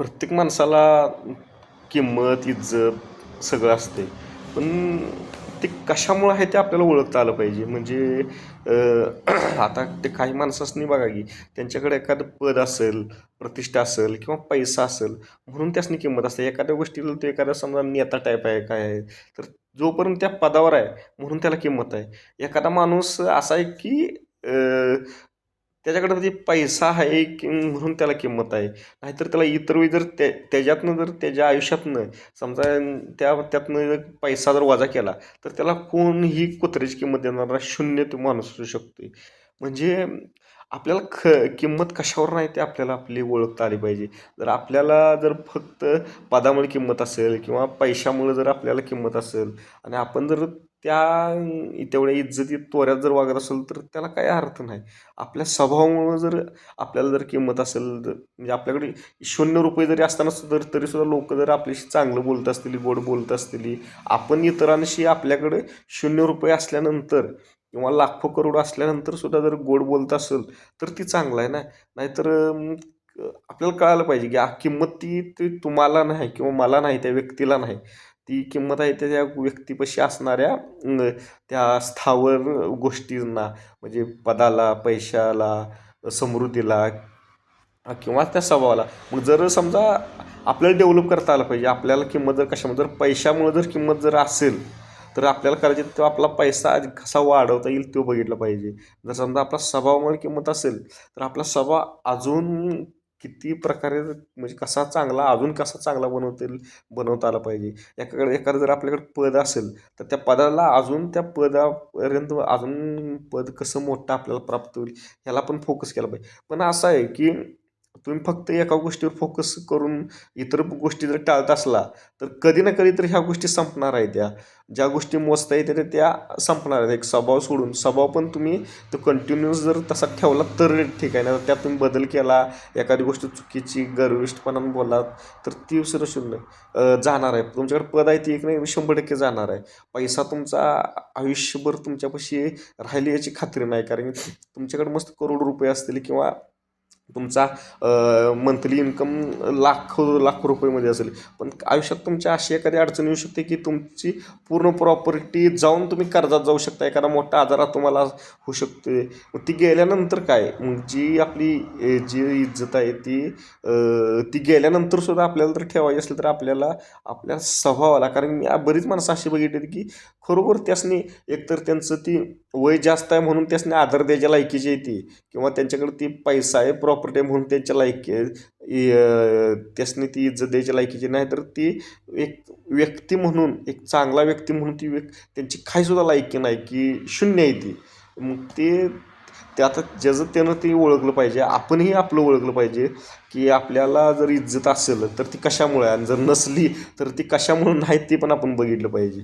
प्रत्येक माणसाला किंमत इज्जत सगळं असते पण ते कशामुळं आहे ते आपल्याला ओळखता आलं पाहिजे? म्हणजे आता ते काही माणसांनी बघा की त्यांच्याकडे एखादं पद असेल प्रतिष्ठा असेल किंवा पैसा असेल म्हणून त्यासनी किंमत असते. एखाद्या गोष्टीला तो एखादा समजा नेता टाईप आहे काय आहे तर जोपर्यंत त्या पदावर आहे म्हणून त्याला किंमत आहे. एखादा माणूस असा आहे की त्याच्याकडे म्हणजे पैसा आहे की म्हणून त्याला किंमत आहे. नाहीतर त्याला इतर वेळी जर त्या त्याच्यातनं जर त्याच्या आयुष्यातनं समजा त्या त्यातनं जर पैसा जर वजा केला तर त्याला कोणही कुत्र्याची किंमत देणारा शून्य तो माणूस असू शकतो म्हणजे आपल्याला ख किंमत कशावर नाही ते आपल्याला आपली ओळखता आली पाहिजे. जर आपल्याला जर फक्त पदामुळे किंमत असेल किंवा पैशामुळे जर आपल्याला किंमत असेल आणि आपण जर त्या तेवढ्या इज्जतीत तोऱ्यात जर वागत असेल तर त्याला काही अर्थ नाही. आपल्या स्वभावामुळं जर आपल्याला जर किंमत असेल तर म्हणजे आपल्याकडे शून्य रुपये जरी असताना सुद्धा तरीसुद्धा लोक जर आपल्याशी चांगलं बोलत असतील गोड बोलत असतील आपण इतरांशी आपल्याकडे शून्य रुपये असल्यानंतर किंवा लाखो करोड असल्यानंतर सुद्धा जर गोड बोलत असेल तर ती चांगलं आहे ना? नाहीतर आपल्याला कळायला पाहिजे की आ किंमत ती ती तुम्हाला नाही किंवा मला नाही त्या व्यक्तीला नाही. ती किंमत आहे त्या व्यक्तीपाशी असणाऱ्या त्या स्थावर गोष्टींना म्हणजे पदाला पैशाला समृद्धीला किंवा त्या स्वभावाला. मग जर समजा आपल्याला डेव्हलप करता आलं पाहिजे आपल्याला किंमत जर कशामध्ये जर पैशामुळे जर किंमत जर असेल तर आपल्याला करायचे तो आपला पैसा कसा वाढवता येईल तो बघितला पाहिजे. जर समजा आपला स्वभावामुळे किंमत असेल तर आपला स्वभाव अजून किती प्रकारे म्हणजे कसा चांगला अजून कसा चांगला बनवता येईल बनवता आला पाहिजे. एकाकडे एखादं जर आपल्याकडे पद असेल तर त्या पदाला अजून त्या पदापर्यंत अजून पद कसं मोठं आपल्याला प्राप्त होईल ह्याला पण फोकस केला पाहिजे. पण असं आहे की तुम्ही फक्त एका गोष्टीवर फोकस करून इतर गोष्टी जर टाळत असला तर कधी ना कधी तर ह्या गोष्टी संपणार आहेत त्या ज्या गोष्टी मोजता येते त्या संपणार आहेत. एक स्वभाव सोडून. स्वभाव पण तुम्ही तो कंटिन्युअस जर तसा ठेवला तर ठीक आहे. ना त्यात तुम्ही बदल केला एखादी गोष्ट चुकीची गर्विष्टपणानं बोलात तर ती सर शून्य. जाणार आहे. तुमच्याकडे पद आहे ती एक नाही शंभर टक्के जाणार आहे. पैसा तुमचा आयुष्यभर तुमच्यापाशी राहिली याची खात्री नाही. कारण तुमच्याकडे मस्त करोड रुपये असतील किंवा तुमचा मंथली इन्कम लाखो लाखो रुपयेमध्ये असेल. पण आयुष्यात तुमच्या अशी एखादी अडचण येऊ शकते की तुमची पूर्ण प्रॉपर्टी जाऊन तुम्ही कर्जात जाऊ शकता. एखादा मोठा आजारात तुम्हाला होऊ शकते मग ती गेल्यानंतर काय? मग जी आपली जी इज्जत आहे ती ती गेल्यानंतर सुद्धा आपल्याला जर ठेवायची असेल तर आपल्याला आपल्या स्वभावाला. कारण मी बरीच माणसं अशी बघितली की खरोखर त्यासनी एकतर त्यांचं ती वय जास्त आहे म्हणून त्यासनी आदर द्यायच्या लायकीची आहे ती. किंवा त्यांच्याकडे ती पैसा आहे प्रॉपर्टी म्हणून त्यांच्या लायकी त्यासनी ती इज्जत द्यायची लायकीची नाही तर ती एक व्यक्ती म्हणून एक चांगला व्यक्ती म्हणून ती व्यक् त्यांची काहीसुद्धा लायकी नाही की शून्य आहे ती. मग ते ते आता ज्याचं त्यानं ते ओळखलं पाहिजे आपणही आपलं ओळखलं पाहिजे की आपल्याला जर इज्जत असेल तर ती कशामुळे आणि जर नसली तर ती कशामुळे नाही ते पण आपण बघितलं पाहिजे.